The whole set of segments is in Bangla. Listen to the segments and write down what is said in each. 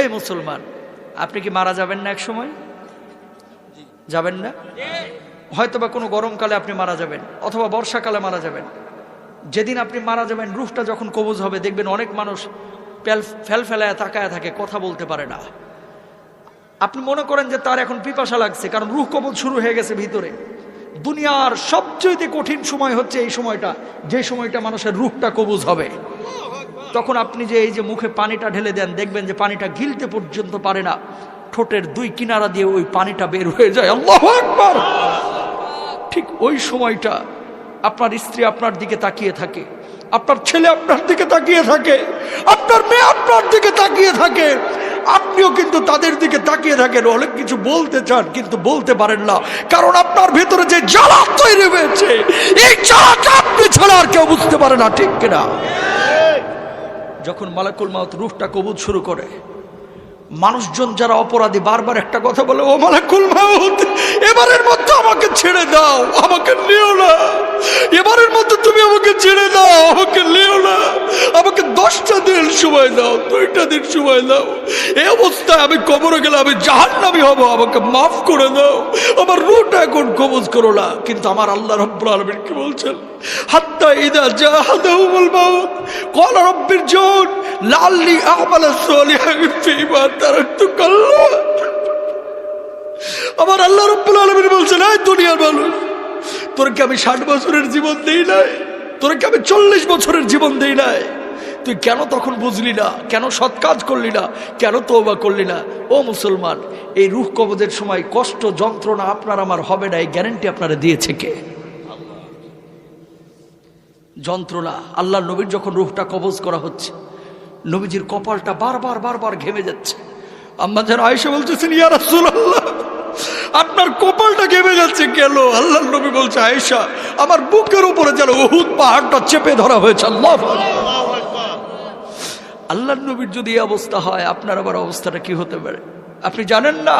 এই মুসলমান, আপনি কি মারা যাবেন না এক সময় যাবেন না? হয়তো বা কোনো গরমকালে আপনি মারা যাবেন, অথবা বর্ষাকালে মারা যাবেন। যেদিন আপনি মারা যাবেন রুফটা যখন কবুজ হবে, দেখবেন অনেক মানুষ ফেল ফেল ফেলায় তাকায় থাকে, কথা বলতে পারে না। আপনি মনে করেন যে তার এখন পিপাসা লাগছে, কারণ রুহ কবজ শুরু হয়ে গেছে ভিতরে। দুনিয়ার সবচেয়ে কঠিন সময় হচ্ছে এই সময়টা, যে সময়টা মানুষের রুহটা কবুজ হবে। তখন আপনি যে এই যে মুখে পানিটা ঢেলে দেন, দেখবেন যে পানিটা গিলতে পর্যন্ত পারে না। ঠোঁটের দুই কিনারা দিয়ে ওই পানিটা বের হয়ে যায়। আল্লাহ আকবার! ঠিক ওই সময়টা আপনার স্ত্রী আপনার দিকে তাকিয়ে থাকে, আপনার ছেলে আপনার দিকে তাকিয়ে থাকে, আপনার মেয়ে আপনার দিকে তাকিয়ে থাকে। আপনিও কিন্তু তাদের দিকে তাকিয়ে থাকেন, অনেক কিছু বলতে চান, কিন্তু বলতে পারেন না। কারণ আপনার ভেতরে যে জ্বালা তৈরি হয়েছে, এই জ্বালাটা আপনি ছাড়া আর কেউ বুঝতে পারে না, ঠিক কিনা? যখন মালাকুল মাউত রুফটা কবুজ শুরু করে মানুষজন যারা অপরাধী, বারবার একটা কথা বলে, ও মানে মাউত, এবারের মধ্যে আমাকে ছেড়ে দাও, আমাকে নিও না। এবারের মধ্যে তুমি আমাকে ছেড়ে দাও, আমাকে নিও না। আমাকে দশটা দিন সময় দাও, দুইটা দিন সময় দাও। এ অবস্থায় আমি কবরে গেলে আমি জাহান্নামি হব, আমাকে মাফ করে দাও। আমার রুটা এখন কবজ করো না। কিন্তু আমার আল্লাহ রব্বুল আলমিন কি বলছেন? হাত্তা ইদা জাহাদ কল রব্বির জোট লাল্লি আমাল ফিমা তারাক্তু কাল্লা আমার আল্লাহ রব্বুল আলমিন বলছেন, এই দুনিয়ার মানুষ তোর কি আমি ষাট বছরের জীবন দিই নাই তোর কি আমি চল্লিশ বছরের জীবন দিই নাই। তুই কেন তখন বুঝলি না? কেন সৎ কাজ করলি না? কেন তৌবা করলি না? ও মুসলমান, এই রুহ কবজের সময় কষ্ট, যন্ত্রণা আপনার আমার হবে না, এই গ্যারেন্টি আপনারা দিয়েছে কে? যন্ত্রণা আল্লাহ নবীর যখন রুখটা কবজ করা হচ্ছে নবীজির কপালটা বারবার বারবার ঘেমে যাচ্ছে। আম্মা যেন আয়সা বলতেছেন, ইয়া রাসূলুল্লাহ, আপনার কপালটা ঘেমে যাচ্ছে কেন? আল্লাহ নবী বলছে, আয়েশা, আমার বুকের উপরে যেন উহুদ পাহাড়টা চেপে ধরা হয়েছে, আল্লাহ আল্লাহ নবীর যদি এই অবস্থা হয়, আপনার আবার অবস্থাটা কি হতে পারে? আপনি জানেন না,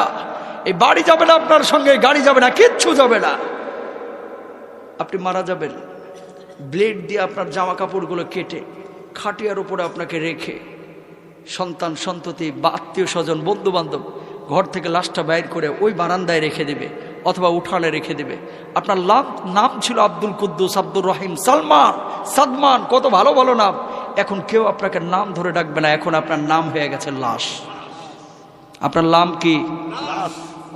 এই বাড়ি যাবে না আপনার সঙ্গে, গাড়ি যাবে না, কিচ্ছু যাবে না। আপনি মারা যাবেন, ব্লেড দিয়ে আপনার জামা কাপড়গুলো কেটে খাটিয়ার উপরে আপনাকে রেখে সন্তান সন্ততি বা আত্মীয় স্বজন বন্ধু বান্ধব ঘর থেকে লাশটা বাইর করে ওই বারান্দায় রেখে দেবে অথবা উঠানে রেখে দেবে। আপনার লাভ নাম ছিল আব্দুল কুদ্দুস আব্দুর রহিম সালমান সাদমান কত ভালো ভালো নাম। এখন কেউ আপনাকে নাম ধরে ডাকবে না এখন আপনার নাম হয়ে গেছে লাশ। আপনার নাম কি?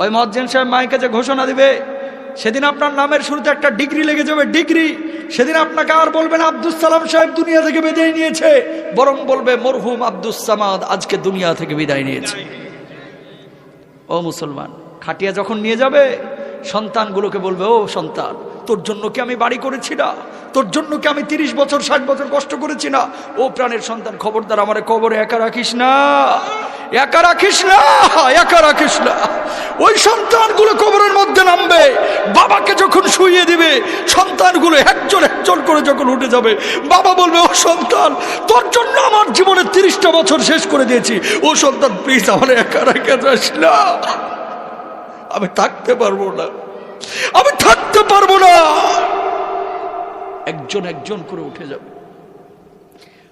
ওই মজ্জেন সাহেব মাইকে যে ঘোষণা দিবে। সেদিন আপনার নামের শুরুতে একটা ডিগ্রি লেগে যাবে, ডিগ্রি। সেদিন আপনাকে আর বলবেন আব্দুল সালাম সাহেব দুনিয়া থেকে বিদায় নিয়েছে, বরং বলবে, মরহুম আব্দুল সামাদ আজকে দুনিয়া থেকে বিদায় নিয়েছে। ও মুসলমান, খাটিয়া যখন নিয়ে যাবে, সন্তানগুলোকে বলবে, ও সন্তান তোর জন্য কি আমি বাড়ি করেছি না? তোর জন্য কি আমি তিরিশ বছর, ষাট বছর কষ্ট করেছি না? ও প্রাণের সন্তান, খবরদার আমার কবরে একা রাখিস না। একা রাখিস না, একা রাখিস না। ওই সন্তানগুলো কবরের মধ্যে নামবে। বাবাকে যখন শুইয়ে দিবে, সন্তানগুলো একজন একজন করে যখন উঠে যাবে, বাবা বলবে, ও সন্তান, তোর জন্য আমার জীবনের তিরিশটা বছর শেষ করে দিয়েছি। ও সন্তান প্লিজ আমার একা রেখে যাস না। আমি থাকতে পারব না। আমি থাকতে পারব না। একজন একজন করে উঠে যাবে।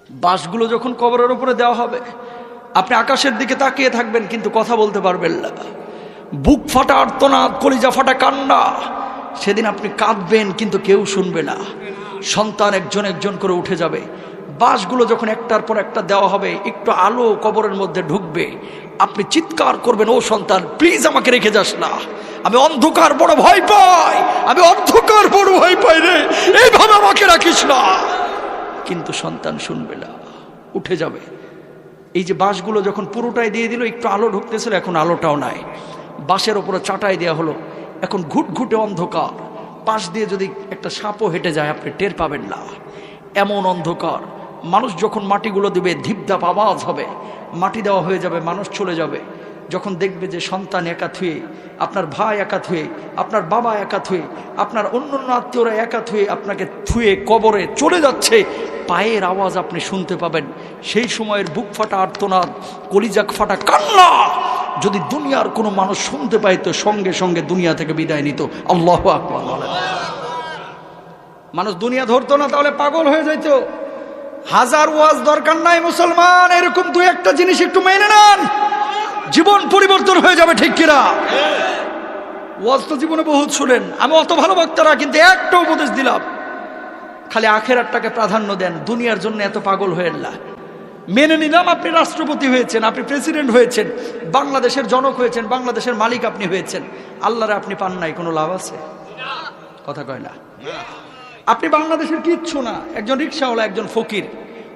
বাসগুলো যখন কবরের উপরে দেওয়া হবে, আপনি আকাশের দিকে তাকিয়ে থাকবেন, কিন্তু কথা বলতে পারবেন না। বুক ফাটা আর্তনাদ, কলিজা ফাটা কান্না। সেদিন আপনি কাঁদবেন, কিন্তু কেউ শুনবে না। সন্তান একজন একজন করে উঠে যাবে। বাসগুলো যখন একটার পর একটা দেওয়া হবে, একটু আলো কবরের মধ্যে ঢুকবে। আপনি চিৎকার করবেন, ও সন্তান প্লিজ আমাকে রেখে যাস না। আমি অন্ধকার বড় ভয় পাই। আমি অন্ধকার বড় ভয় পাই রে। এইভাবে আমাকে রাখিস না। কিন্তু সন্তান শুনবে না। উঠে যাবে। এই যে বাঁশগুলো যখন পুরোটাই দিয়ে দিল, একটু আলো ঢুকতেছিল, এখন আলোটাও নাই। বাঁশের ওপরে চাটাই দেওয়া হলো। এখন ঘুটঘুটে অন্ধকার। পাশ দিয়ে যদি একটা সাপও হেঁটে যায়, আপনি টের পাবেন না। এমন অন্ধকার। মানুষ যখন মাটিগুলো দিবে, ধিপধাপ আওয়াজ হবে। মাটি দেওয়া হয়ে যাবে, মানুষ চলে যাবে। যখন দেখবে যে সন্তান একা থুয়ে আপনার ভাই একা থুয়ে আপনার বাবা একা থুয়ে আপনার অন্য অন্য আত্মীয়রা একা থুয়ে আপনাকে থুয়ে কবরে চলে যাচ্ছে, পায়ের আওয়াজ আপনি শুনতে পাবেন। সেই সময়ের বুক ফাটা আর্তনাদ, কলিজাক ফাটা কান্না। যদি দুনিয়ার কোনো মানুষ শুনতে পাইতো, সঙ্গে সঙ্গে দুনিয়া থেকে বিদায় নিত। আল্লাহ আকবার। মানুষ দুনিয়া ধরতো না, তাহলে পাগল হয়ে যাইতো। হাজার ওয়াজ দরকার নাই মুসলমান, এরকম দু একটা জিনিস একটু মেনে নেন। জীবন পরিবর্তন হয়ে যাবে, ঠিক কিনা? ওয়াজ তো জীবনে বহুত শুনেন। আমি অত ভালো বক্তারা, কিন্তু একটা উপদেশ দিলাম। খালি আখেরাতটাকে প্রাধান্য দেন। দুনিয়ার জন্য এত পাগল হয়ে না মেনে নিলাম আপনি রাষ্ট্রপতি হয়েছেন, আপনি প্রেসিডেন্ট হয়েছেন, বাংলাদেশের জনক হয়েছেন, বাংলাদেশের মালিক আপনি হয়েছেন। আল্লাহরে আপনি পান নাই, কোনো লাভ আছে? কথা কয় না। আপনি বাংলাদেশের কিচ্ছু না। একজন রিক্সাওয়ালা, একজন ফকির।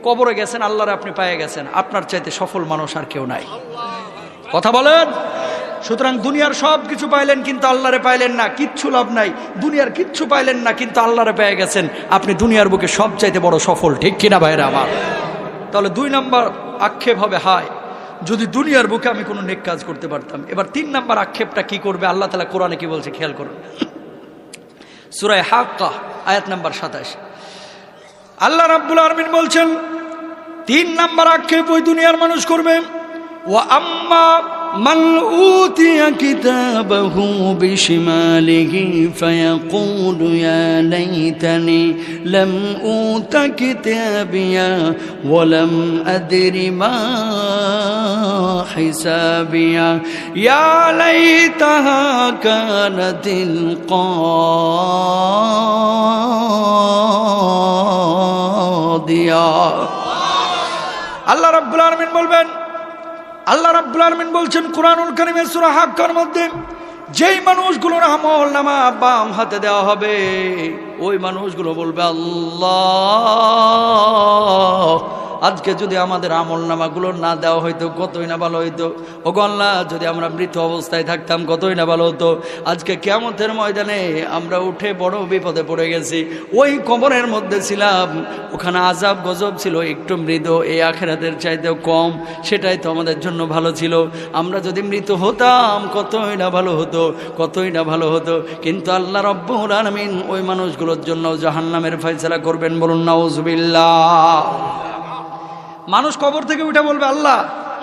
কবরে গেছেন, আল্লাহরে আপনি পায়ে গেছেন। আপনার চাইতে সফল মানুষ আর কেউ নাই। কথা বলেন। সুতরাং দুনিয়ার সব কিছু পাইলেন কিন্তু আল্লাহরে পাইলেন না, কিচ্ছু লাভ নাই। দুনিয়ার কিচ্ছু পাইলেন না কিন্তু আল্লাহরে পেয়ে গেছেন। আপনি দুনিয়ার বুকে সব চাইতে বড় সফল, ঠিক কিনা ভাইরা আমার? তাহলে দুই নম্বর আক্ষেপ হবে, হায়, যদি দুনিয়ার বুকে আমি কোনো নেক কাজ করতে পারতাম। এবার তিন নম্বর আক্ষেপটা কি করবে? আল্লাহ তালা কোরআনে কি বলছে? খেয়াল করুন। সুরায় হাক্কা, আয়াত নাম্বার সাতাশ। আল্লাহ রাব্বুল আরমিন বলছেন, তিন নাম্বার আক্ষেপ ওই দুনিয়ার মানুষ করবে। وأما من أوتي كتابه بشماله فيقول يا ليتني لم أوت كتابيا ولم أدر ما حسابيا. يا ليتها كانت القاضية. الله رب العالمين بولبن. আল্লাহ রাব্বুল আলমিন বলছেন, কোরআনুল করিমের সুরা হাক্কার মধ্যে, যেই মানুষগুলোর আমল নামা বাম হাতে দেওয়া হবে, ওই মানুষগুলো বলবে, আল্লাহ আজকে যদি আমাদের আমল নামাগুলো না দেওয়া হইতো, কতই না ভালো হইতো? ও আল্লাহ, যদি আমরা মৃত অবস্থায় থাকতাম, কতই না ভালো হতো? আজকে কেমতের ময়দানে আমরা উঠে বড় বিপদে পড়ে গেছি। ওই কবরের মধ্যে ছিলাম। ওখানে আজাব গজব ছিল, একটু মৃদ, এই আখেরাতের চাইতেও কম। সেটাই তো আমাদের জন্য ভালো ছিল। আমরা যদি মৃত হতাম, কতই না ভালো হতো, কতই না ভালো হতো। কিন্তু আল্লাহ রব্বুল আলমিন ওই মানুষগুলোর জন্য জাহান্নামের ফয়সলা করবেন বলুন, নাউজবিল্লাহ। মানুষ কবর থেকে উঠে বলবে, আল্লাহ,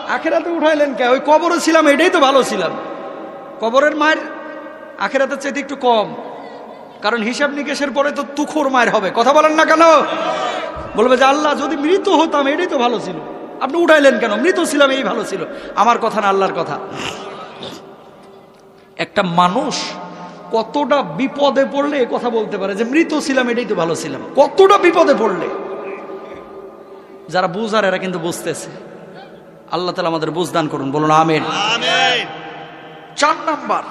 আখেরাতে উঠাইলেন কে? ওই কবরও ছিলাম, এটাই তো ভালো ছিলাম। কবরের মায়ের আখেরাতের চাইতে একটু কম, কারণ হিসাব নিকেশের পরে তো তুখোর মায়ের হবে। কথা বলেন না কেন? বলবে যে, আল্লাহ, যদি মৃত হতাম, এটাই তো ভালো ছিল। আপনি উঠাইলেন কেন? মৃত ছিলাম, এই ভালো ছিল। আমার কথা না, আল্লাহর কথা। একটা মানুষ কতটা বিপদে পড়লে কথা বলতে পারে যে, মৃত ছিলাম, এটাই তো ভালো ছিলাম। কতটা বিপদে পড়লে? যারা বুঝার এরা কিন্তু বুঝতেছে। আল্লাহ তালা আমাদের বুঝদান করুন বলুন আমেন। চার নাম্বার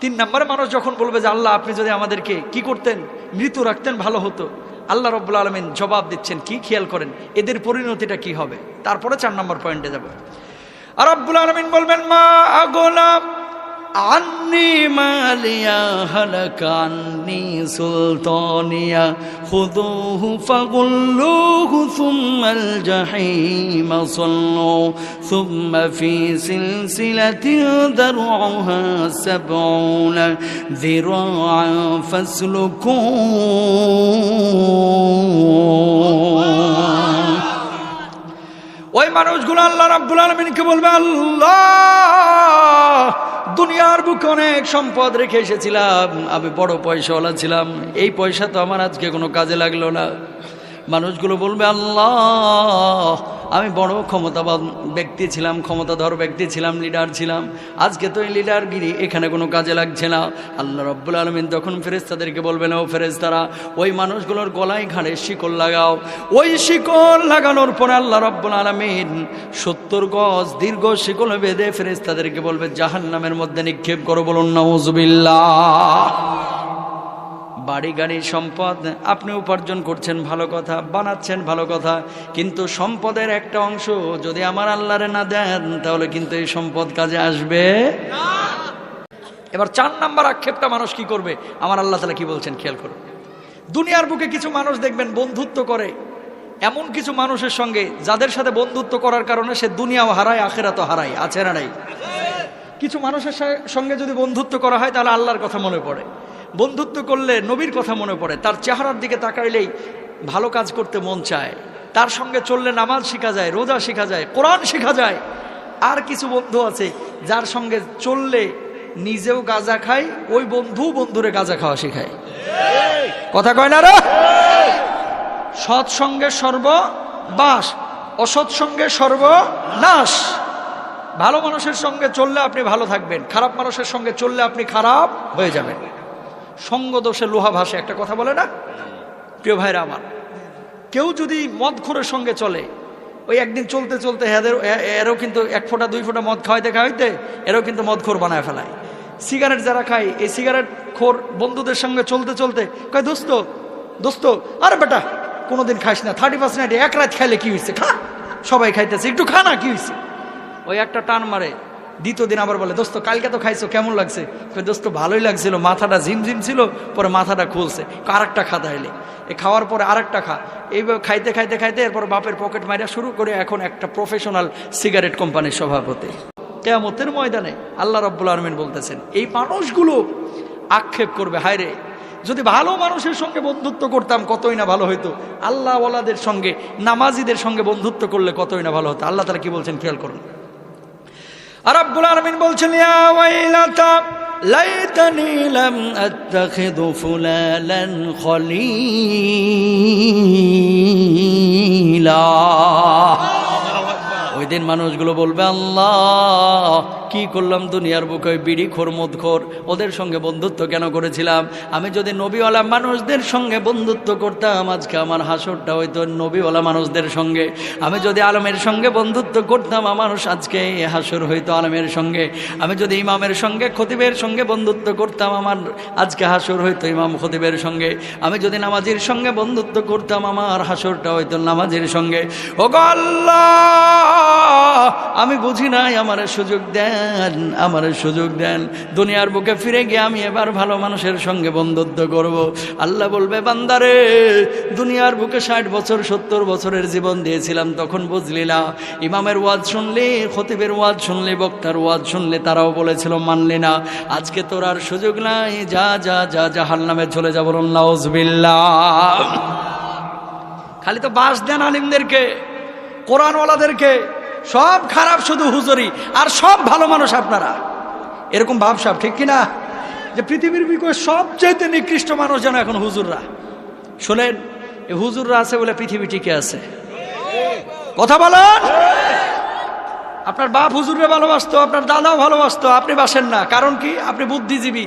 তিন নাম্বারে মানুষ যখন বলবে যে আল্লাহ আপনি যদি আমাদেরকে কি করতেন মৃত্যু রাখতেন ভালো হতো। আল্লাহ রব্বুল আলমিন জবাব দিচ্ছেন কি খেয়াল করেন এদের পরিণতিটা কি হবে? তারপরে চার নম্বর পয়েন্টে যাব। আর রব্বুল আলমিন বলবেন মা আগোলাম عني ماليا هلك عني سلطانيا خذوه فغلوه ثم الجحيم صلوا ثم في سلسلة ذرعها سبعون ذراعا فاسلكوه ওই মানুষগুলো আল্লাহ রাব্বুল আলমিনকে বলবে আল্লাহ দুনিয়ার বুকে অনেক সম্পদ রেখে এসেছিলাম। আমি বড় পয়সাওয়ালা ছিলাম। এই পয়সা তো আমার আজকে কোনো কাজে লাগল না। মানুষগুলো বলবে, আল্লাহ আমি বড় ক্ষমতাবান ব্যক্তি ছিলাম, ক্ষমতাধর ব্যক্তি ছিলাম লিডার ছিলাম। আজকে তো এই লিডারগিরি এখানে কোনো কাজে লাগছে না। আল্লাহ রব্বুল আলমিন তখন ফেরেস্তাদেরকে বলবেন, ও ফেরেস্তারা ওই মানুষগুলোর গলায় ঘাড়ে শিকল লাগাও। ওই শিকল লাগানোর পরে আল্লাহ রব্বুল আলমিন সত্তর গজ দীর্ঘ শিকল বেঁধে ফেরেস্তাদেরকে বলবে জাহান নামের মধ্যে নিক্ষেপ করো বলুন না নজবিল্লাহ বাড়ি গাড়ি সম্পদ আপনি উপার্জন করছেন ভালো কথা, বানাচ্ছেন ভালো কথা, কিন্তু সম্পদের একটা অংশ যদি আমার আল্লাহরে না দেন, তাহলে কিন্তু এই সম্পদ কাজে আসবে এবার চার নাম্বার আক্ষেপটা মানুষ কি করবে? আমার আল্লাহ তালা কি বলছেন খেয়াল করুন। দুনিয়ার বুকে কিছু মানুষ দেখবেন বন্ধুত্ব করে। এমন কিছু মানুষের সঙ্গে যাদের সাথে বন্ধুত্ব করার কারণে সে দুনিয়াও হারায়, আখেরাতও হারায়, আছে না নাই? কিছু মানুষের সঙ্গে যদি বন্ধুত্ব করা হয়, তাহলে আল্লাহর কথা মনে পড়ে। বন্ধুত্ব করলে নবীর কথা মনে পড়ে। তার চেহারার দিকে তাকাইলেই ভালো কাজ করতে মন চায়। তার সঙ্গে চললে নামাজ শেখা যায়, রোজা শেখা যায়, কোরআন শেখা যায়। আর কিছু বন্ধু আছে যার সঙ্গে চললে নিজেও গাঁজা খায়, ওই বন্ধু বন্ধুরে গাঁজা খাওয়া শেখায়। কথা কয় না রে? সৎসঙ্গে সর্ববাস অসৎসঙ্গে সর্বনাশ ভালো মানুষের সঙ্গে চললে আপনি ভালো থাকবেন, খারাপ মানুষের সঙ্গে চললে আপনি খারাপ হয়ে যাবেন। সঙ্গ দোষে লোহা ভাসে, একটা কথা বলে না? প্রিয় ভাইরা আমার, কেউ যদি মদখোরের সঙ্গে চলে, ওই একদিন চলতে চলতে এ- এরও কিন্তু এক ফোঁটা, দুই ফোঁটা মদ খাওয়াইতে খাওয়াইতে এরও কিন্তু মদখোর বানায় ফেলায়। সিগারেট যারা খায়, এই সিগারেট খোর বন্ধুদের সঙ্গে চলতে চলতে কয়, দোস্ত দোস্ত, আরে বেটা, কোনোদিন খাইস না থার্টি পার্সেন্ট এক রাত খাইলে কি হয়েছে খা, সবাই খাইতেছে, একটু খা না, কি হয়েছে ওই একটা টান মারে দ্বিতীয় দিন আবার বলে, দোস্ত, কালকে তো খাইছো, কেমন লাগছে? দোস্ত, ভালোই লাগছিল, মাথাটা ঝিমঝিম ছিল, পরে মাথাটা খুলছে আরেকটা খা তাইলে এ খাওয়ার পরে আরেকটা খা। এইভাবে খাইতে খাইতে খাইতে এরপর বাপের পকেট মাইরা শুরু করে এখন একটা প্রফেশনাল সিগারেট কোম্পানির সভাপতি। কেয়ামতের ময়দানে আল্লাহ রব্বুল আলমিন বলতেছেন, এই মানুষগুলো আক্ষেপ করবে, হায় রে! যদি ভালো মানুষের সঙ্গে বন্ধুত্ব করতাম, কতই না ভালো হইতো। আল্লাহ ওয়ালাদের সঙ্গে, নামাজিদের সঙ্গে বন্ধুত্ব করলে কতই না ভালো হতো। আল্লাহ তারা কি বলছেন, খেয়াল করুন। আর আব্বুল আলমিন বলছেন ইয়া ওয়াইলাতা লাইতানি লাম আত্তাখিযু ফুলালান খলিলা দিন মানুষগুলো বলবে, আল্লাহ, কি করলাম দুনিয়ার বুকে বিড়ি খোর মদ খোর ওদের সঙ্গে বন্ধুত্ব কেন করেছিলাম? আমি যদি নবীওয়ালা মানুষদের সঙ্গে বন্ধুত্ব করতাম, আজকে আমার হাসরটা হইতো নবীওয়ালা মানুষদের সঙ্গে। আমি যদি আলমের সঙ্গে বন্ধুত্ব করতাম, আমার আজকে এ হাসর হইতো আলমের সঙ্গে। আমি যদি ইমামের সঙ্গে, খতিবের সঙ্গে বন্ধুত্ব করতাম, আমার আজকে হাসর হইতো ইমাম খতিবের সঙ্গে। আমি যদি নামাজির সঙ্গে বন্ধুত্ব করতাম, আমার হাসরটা হইতো নামাজের সঙ্গে। ও গো আল্লাহ! আমি বুঝি নাই, আমার সুযোগ দেন, আমার সুযোগ দেন। দুনিয়ার বুকে ফিরে গিয়ে আমি এবার ভালো মানুষের সঙ্গে বন্ধুত্ব করব। আল্লাহ বলবে, বান্দারে, দুনিয়ার বুকে ষাট বছর, সত্তর বছরের জীবন দিয়েছিলাম, তখন বুঝলি না। ইমামের ওয়াজ শুনলি, খতিবের ওয়াজ শুনলি, বক্তার ওয়াজ শুনলে, তারাও বলেছিল, মানলি না। আজকে তোর আর সুযোগ নাই, যা যা যা জাহাল নামে চলে যাব নাউজবিল্লাহ। খালি তো বাস দেন আলিমদেরকে, কোরআনওয়ালাদেরকে সব খারাপ শুধু হুজুরি, আর সব ভালো মানুষ আপনারা। এরকম ভাবসাব ঠিক কিনা? যে পৃথিবীর বিকয়ে সবচাইতে নিকৃষ্ট মানুষ যেন এখন হুজুররা। শোনেন হুজুররা আছে বলে পৃথিবী টিকে আছে। কথা বলেন? আপনার বাপ হুজুরে ভালোবাসতো, আপনার দাদাও ভালোবাসতো, আপনি বাসেন না। কারণ কি? আপনি বুদ্ধিজীবী।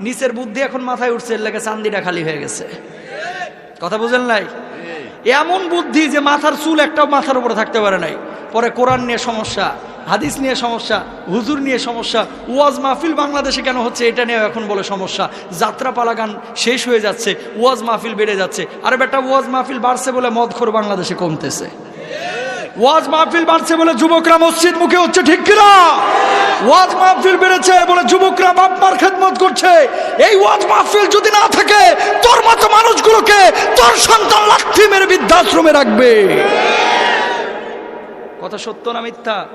নিচের বুদ্ধি এখন মাথায় উঠছে, এর লেগে চান্দিটা খালি হয়ে গেছে। কথা বুঝেন নাই? এমন বুদ্ধি যে মাথার চুল একটাও মাথার উপরে থাকতে পারে নাই। পরে কোরআন নিয়ে সমস্যা, হাদিস নিয়ে সমস্যা, হুজুর নিয়ে সমস্যা, ওয়াজ মাহফিল বাংলাদেশে কেন হচ্ছে এটা নিয়ে এখন বলে সমস্যা। যাত্রা পালাগান শেষ হয়ে যাচ্ছে, ওয়াজ মাহফিল বেড়ে যাচ্ছে। আর বেটা, ওয়াজ মাহফিল বাড়ছে বলে মদখোর বাংলাদেশে কমতেছে। ওয়াজ মাহফিল বাড়ছে বলে যুবকরা মসজিদ মুখে হচ্ছে ঠিক কিনা? ওয়াজ মাহফিল বেড়েছে বলে যুবকরা বাপমার খেদমত করছে। এই ওয়াজ মাহফিল যদি না থাকে তোর মতো মানুষগুলোকে তোর সন্তান লাঠি মেরে বৃদ্ধাশ্রমে রাখবে। কথা সত্য না মিথ্যা?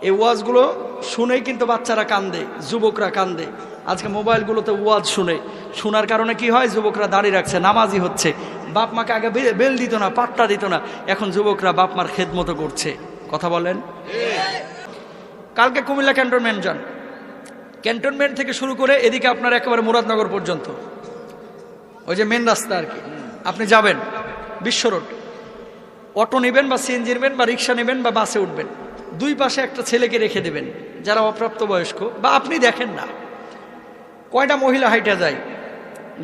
এই ওয়াজগুলো শুনেই কিন্তু বাচ্চারা কান্দে যুবকরা কান্দে। আজকে মোবাইলগুলোতে ওয়াজ শুনে। শোনার কারণে কি হয়? যুবকরা দাঁড়িয়ে রাখছে নামাজি হচ্ছে। বাপ মাকে আগে বে- বেল দিত না পাট্টা দিত না। এখন যুবকরা বাপ মার খেদমতো করছে। কথা বলেন? কালকে কুমিল্লা ক্যান্টনমেন্ট যান ক্যান্টনমেন্ট থেকে শুরু করে এদিকে আপনার একেবারে মুরাদনগর পর্যন্ত। ওই যে মেন রাস্তা আর কি। আপনি যাবেন, বিশ্ব রোড। অটো নেবেন বা সিএনজি নেবেন বা রিক্সা নেবেন বা বাসে উঠবেন। দুই পাশে একটা ছেলেকে রেখে দেবেন, যারা অপ্রাপ্ত বয়স্ক বা আপনি দেখেন না, কয়টা মহিলা হাইটা যায়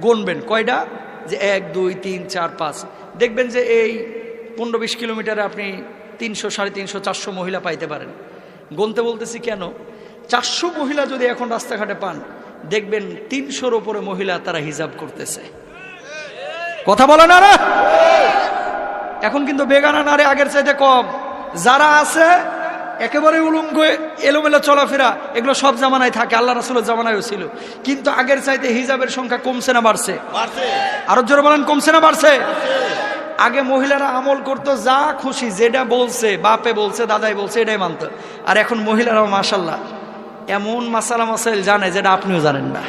গুনবেন কয়টা? যে এক, দুই, তিন, চার, পাঁচ। দেখবেন যে এই পনেরো, বিশ কিলোমিটারে আপনি তিনশো, সাড়ে তিনশো, চারশো মহিলা পাইতে পারেন। গুনতে বলতেছি কেন? চারশো মহিলা যদি এখন রাস্তাঘাটে পান দেখবেন তিনশোর ওপরে মহিলা তারা হিজাব করতেছে। কথা বলে না রে? এখন কিন্তু বেগানা নারে আগের চাইতে কম। যারা আছে একেবারে উলঙ্গ এলোমেলো চলাফেরা এগুলো সব জামানায় থাকে আল্লাহ রাসুলের জামানায়ও ছিল। কিন্তু আগের চাইতে হিজাবের সংখ্যা কমছে না বাড়ছে? আরও জোরে বলেন কমছে না বাড়ছে? আগে মহিলারা আমল করত, যা খুশি, যেটা বলছে, বাপে বলছে, দাদাই বলছে, এটাই মানত। আর এখন মহিলারাও মাসাল্লাহ এমন মাসালা মাসাইল জানে যেটা আপনিও জানেন না।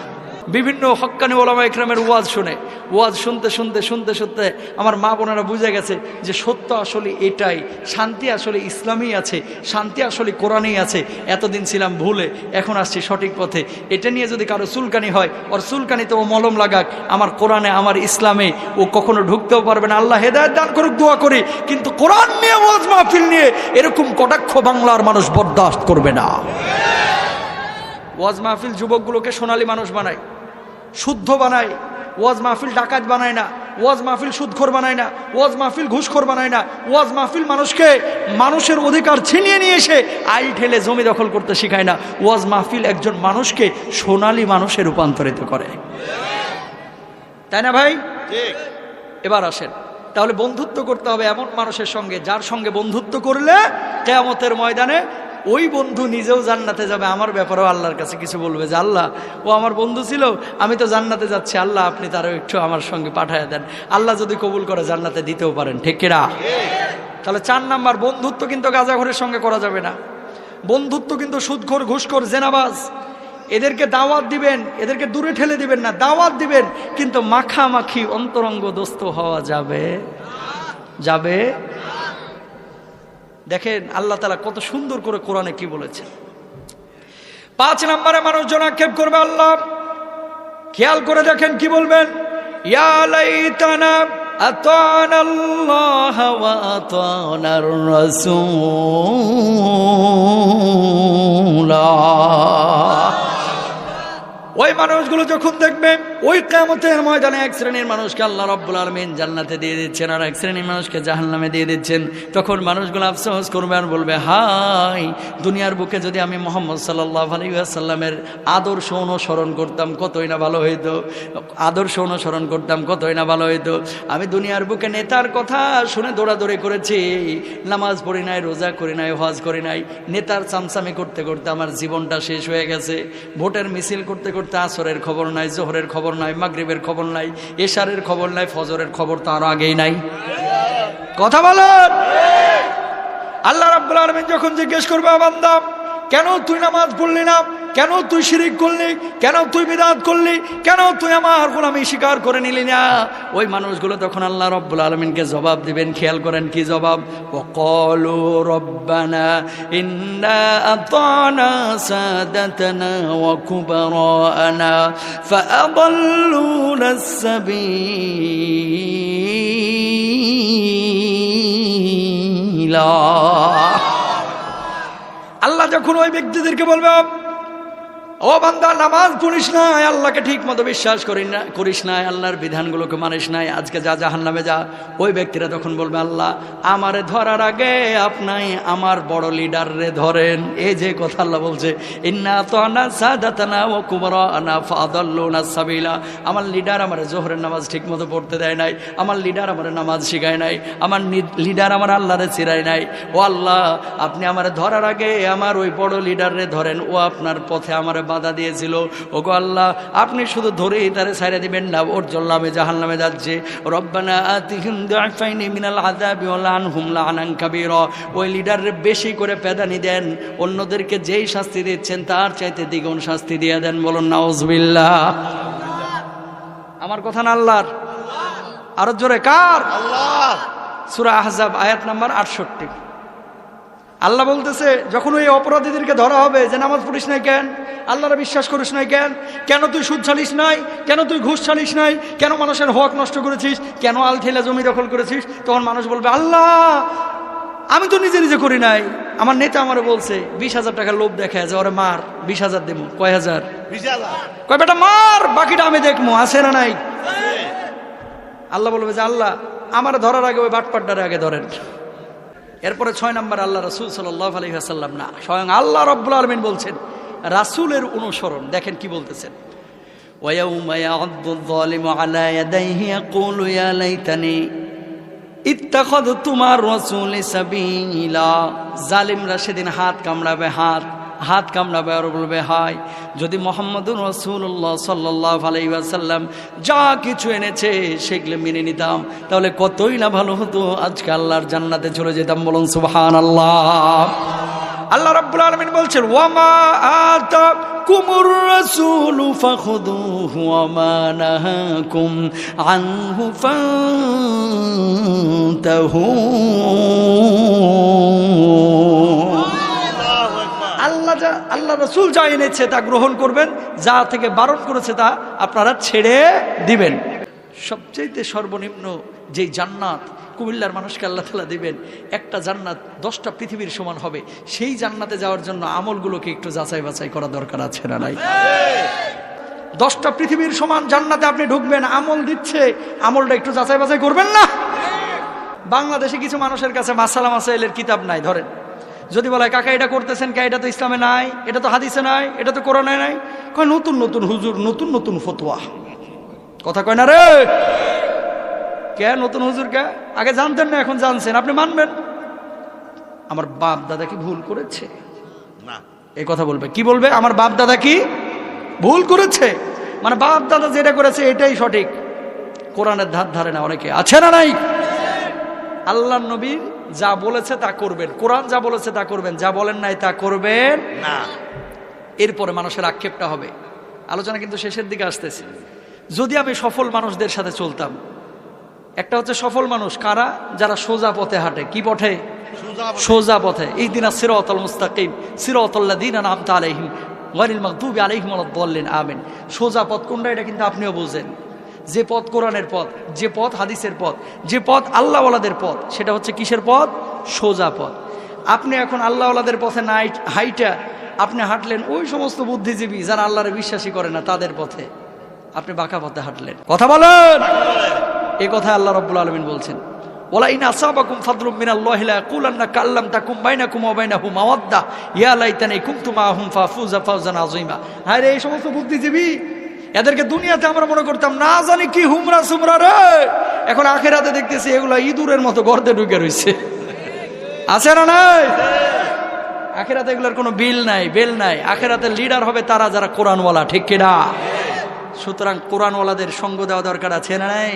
বিভিন্ন হক্কানি ওলামা ইকরামের ওয়াজ শুনে, ওয়াজ শুনতে শুনতে শুনতে শুনতে আমার মা বোনেরা বুঝে গেছে যে সত্য আসলে এটাই, শান্তি আসলে ইসলামই আছে, শান্তি আসলে কোরআনেই আছে। এতদিন ছিলাম ভুলে, এখন আসছি সঠিক পথে। এটা নিয়ে যদি কারও চুলকানি হয়, ওর চুলকানিতে ও মলম লাগাক, আমার কোরআনে, আমার ইসলামে ও কখনো ঢুকতেও পারবে না। আল্লাহ হেদায়ত দান করুক, দোয়া করি, কিন্তু কোরআন নিয়ে, ওয়াজ মাহফিল নিয়ে এরকম কটাক্ষ বাংলার মানুষ বরদাস্ত করবে না। ওয়াজ মাহফিল যুবকগুলোকে সোনালী মানুষ বানায়। শুদ্ধ বানায়। ওয়াজ মাহফিল ডাকাত বানায় না। ওয়াজ মাহফিল সুদখোর বানায় না। ওয়াজ মাহফিল ঘুষখোর বানায় না। ওয়াজ মাহফিল মানুষকে মানুষের অধিকার ছিনিয়ে নিয়ে এসে আইল ঠেলে জমি দখল করতে শেখায় না। ওয়াজ মাহফিল একজন মানুষকে সোনালী মানুষে রূপান্তরিত করে। তাই না ভাই? এবার আসেন। তাহলে বন্ধুত্ব করতে হবে এমন মানুষের সঙ্গে যার সঙ্গে বন্ধুত্ব করলে কেয়ামতের ময়দানে ওই বন্ধু নিজেও জান্নাতে যাবে, আমার ব্যাপারেও আল্লাহর কাছে কিছু বলবে যে, আল্লাহ, ও আমার বন্ধু ছিল, আমি তো জান্নাতে যাচ্ছি, আল্লাহ, আপনি তারও একটু আমার সঙ্গে পাঠায় দেন। আল্লাহ যদি কবুল করে জান্নাতে দিতেও পারেন, ঠিক কিনা? তাহলে চার নাম্বার, বন্ধুত্ব কিন্তু গাজাঘরের সঙ্গে করা যাবে না। বন্ধুত্ব কিন্তু সুদখোর, ঘুষখোর, জেনাবাজ। এদেরকে দাওয়াত দিবেন, এদেরকে দূরে ঠেলে দিবেন না, দাওয়াত দিবেন, কিন্তু মাখামাখি অন্তরঙ্গ দোস্ত হওয়া যাবে। যাবে? দেখেন আল্লাহ তালা কত সুন্দর করে কোরআনে কি বলেছে পাঁচ নম্বরে মানুষজন আক্ষেপ করবে, আল্লাহ, খেয়াল করে দেখেন কি বলবেন? ওই মানুষগুলো যখন দেখবে ওই কামতের ময়দানে এক শ্রেণির মানুষকে আল্লাহ রব্বুল আলমিন জান্নাতে দিয়ে দিচ্ছেন আর এক শ্রেণির মানুষকে জাহান্নামে দিয়ে দিচ্ছেন। তখন মানুষগুলো আফসোস করবে আর বলবে, হাই, দুনিয়ার বুকে যদি আমি মোহাম্মদ সাল্লাহ আলাইসাল্লামের আদর্শ অনুসরণ করতাম, কতই না ভালো হইতো। আদর্শ অনুসরণ করতাম, কতই না ভালো হইতো। আমি দুনিয়ার বুকে নেতার কথা শুনে দৌড়াদৌড়ি করেছি। নামাজ পড়ি নাই, রোজা করি নাই, হজ করি নাই। নেতার চামচামি করতে করতে আমার জীবনটা শেষ হয়ে গেছে। ভোটের মিছিল করতে করতে আসরের খবর নাই, জোহরের খবর নাই, মাগরিবের খবর নাই, এশারের খবর নাই, ফজরের খবর তো আরও আগেই নাই। কথা বলেন! আল্লাহ রাব্বুল আলামিন যখন জিজ্ঞেস করবে, বান্দা কেন তুই নামাজ পড়লি না? কেন তুই শিরিক করলি? কেন তুই বিদাত করলি? কেন তুই আমার গোলামি স্বীকার করে নিলি না? ওই মানুষগুলো তখন আল্লাহ রব্বুল আলমিনকে জবাব দিবেন, খেয়াল করেন কি জবাব? কলো রব্বানা ইন্না আল্লাহ যখন ওই ব্যক্তিদেরকে বলবে ও বান্দা, নামাজ পড়িস না, আল্লাহকে ঠিক মতো বিশ্বাস করি না, করিস না, আল্লাহর বিধানগুলোকে মানিস নাই আজকে যা জাহান নামে যা, ওই ব্যক্তিরা তখন বলবে, আল্লাহ, আমারে ধরার আগে আপনি আমার বড় লিডার রে ধরেন। এই যে কথা আল্লাহ বলছে ও কুমার আনা সাবিলা। আমার লিডার আমার জোহরের নামাজ ঠিক মতো পড়তে দেয় নাই, আমার লিডার আমার নামাজ শিখায় নাই, আমার লিডার আমার আল্লাহরে চিরায় নাই। ও আল্লাহ, আপনি আমার ধরার আগে আমার ওই বড় লিডারে ধরেন, ও আপনার পথে আমার বাধা দিয়েছিল। ও গো আল্লাহ আপনি শুধু ধরেই তারে ছাইড়ে দিবেন না ওর জল্লামে জাহান নামে যাচ্ছে। রব্বানা মিনাল কাবীরা। ওই লিডারে বেশি করে পেদানি দেন অন্যদেরকে যেই শাস্তি দিচ্ছেন তার চাইতে দ্বিগুণ শাস্তি দিয়ে দেন বলুন নাউজুবিল্লাহ। আমার কথা না আল্লাহর? আরও জোরে কার? আল্লাহ সূরা আহজাব আয়াত নাম্বার আটষট্টি। আল্লাহ বলতেছে যখন ওই অপরাধীদেরকে ধরা হবে যে নামাজ পড়িস নাই কেন? আল্লাহরা বিশ্বাস করিস নাই কেন? কেন তুই সুদ ছালিস নাই? কেন তুই ঘুষ ছালিস নাই? কেন মানুষের হক নষ্ট করেছিস? কেন আল ঠেলা জমি দখল করেছিস? তখন মানুষ বলবে আল্লাহ আমি তো নিজে নিজে করি নাই। আমার নেতা আমারে বলছে বিশ হাজার টাকা লোভ দেখা যে ওরে মার বিশ হাজার দেবো। কয় হাজার? কয় বেটা মার বাকিটা আমি দেখব আছে না নাই? আল্লাহ বলবে যে আল্লাহ আমার ধরার আগে ওই বাটপাড্ডারে আগে ধরেন। এরপরে ছয় নম্বর আল্লাহ রসুল সাল্লাহ আলী আসাল্লাম না স্বয়ং আল্লাহ রব্বুল আলমিন বলছেন রাসুলের অনুসরণ দেখেন কি বলতেছেন ويوم يعض الظالم على يديه يقول يا ليتني اتخذت مع الرسول سبيلا জালিমরা সেদিন হাত কামড়াবে হাত হাত কামড়াবে আর বলবে, হায়, যদি মোহাম্মদুর রসুল্লাহ সাল্লাহ আলাইসাল্লাম যা কিছু এনেছে সেগুলো মেনে নিতাম, তাহলে কতই না ভালো হতো, আজকে আল্লাহর জান্নাতে চলে যেতাম। বলুন সুবহান আল্লাহ আল্লাহ রাব্বুল আলামিন বলছেন, ওয়ামা আতা কুমুর রাসূল ফাখুদুহু ওয়া মা নাহাকুম আনহু ফান্তাহু। আল্লাহ রসুল যা এনেছে তা গ্রহণ করবেন, যা থেকে বারণ করেছে তা আপনারা ছেড়ে দিবেন। সবচেয়ে সর্বনিম্ন যেই জান্নাত কুমিল্লার মানুষকে আল্লাহ তালা দিবেন, একটা জান্নাত দশটা পৃথিবীর সমান হবে। সেই জান্নাতে যাওয়ার জন্য আমলগুলোকে একটু যাচাই বাছাই করা দরকার আছে না নাই? দশটা পৃথিবীর সমান জান্নাতে আপনি ঢুকবেন, আমল দিচ্ছে, আমলটা একটু যাচাই বাছাই করবেন না? বাংলাদেশে কিছু মানুষের কাছে মাসালা মাসাইলের কিতাব নাই, ধরেন। যদি বলে কাকা এটা করতেছেন কে? এটা তো ইসলামে নাই এটা তো হাদিসে নাই এটা তো কোরআনে নাই। কয় নতুন নতুন হুজুর নতুন নতুন ফতোয়া। কথা কয় না রে? কে? নতুন হুজুর কে? আগে জানতেন না এখন জানছেন। আপনি মানবেন? আমার বাপ দাদা কি ভুল করেছে? না। এই কথা বলবে। কি বলবে? আমার বাপ দাদা কি ভুল করেছে? মানে বাপ দাদা যেটা করেছে এটাই সঠিক। কোরআনের ধার ধারে না অনেকে। আছে না নাই? আল্লাহ নবী যা বলেছে তা করবেন। কোরআন যা বলেছে তা করবেন। যা বলেন নাই তা করবেন না। এরপরে মানুষের আক্ষেপটা হবে। আলোচনা কিন্তু শেষের দিকে আসতেছে। যদি আমি সফল মানুষদের সাথে চলতাম একটা হচ্ছে সফল মানুষ কারা? যারা সোজা পথে হাঁটে। কি পথে? সোজা পথে। এই দিন সিরতল মুস্তাকিম। সিরতল্লা দিন নামতা আলাইহিম। গরিল মাকদুবি আলাইহিম বললেন আমেন। সোজা পথ কোনটা? এটা কিন্তু আপনিও বুঝেন। যে পথ কোরআনের পথ, যে পথ হাদিসের পথ, যে পথ আল্লাহওয়ালাদের পথ, সেটা হচ্ছে কিসের পথ? সোজা পথ। আপনি এখন আল্লাহওয়ালাদের পথে নাই, হাইটা আপনি হাঁটলেন ওই সমস্ত বুদ্ধিজীবী যারা আল্লাহরে বিশ্বাসী করে না তাদের পথে। আপনি বাঁকা পথে হাঁটলেন। কথা বলেন! এ কথা আল্লাহ রব্বুল আলমিন বলছেন। ওলা কাল্লাম এই সমস্ত বুদ্ধিজীবী এদেরকে দুনিয়াতে আমরা মনে করতাম, না জানি কি হুমরা সুমরা রে। এখন আখেরাতে দেখতেছি এগুলো ইঁদুরের মতো গর্তে ঢুকে রয়েছে আছে না নাই? আখেরাতে এগুলোর কোনো বিল নাই, বেল নাই। আখেরাতে লিডার হবে তারা যারা কোরআনওয়ালা, ঠিক কিনা? সুতরাং কোরআনওয়ালাদের সঙ্গ দেওয়া দরকার আছে না নাই?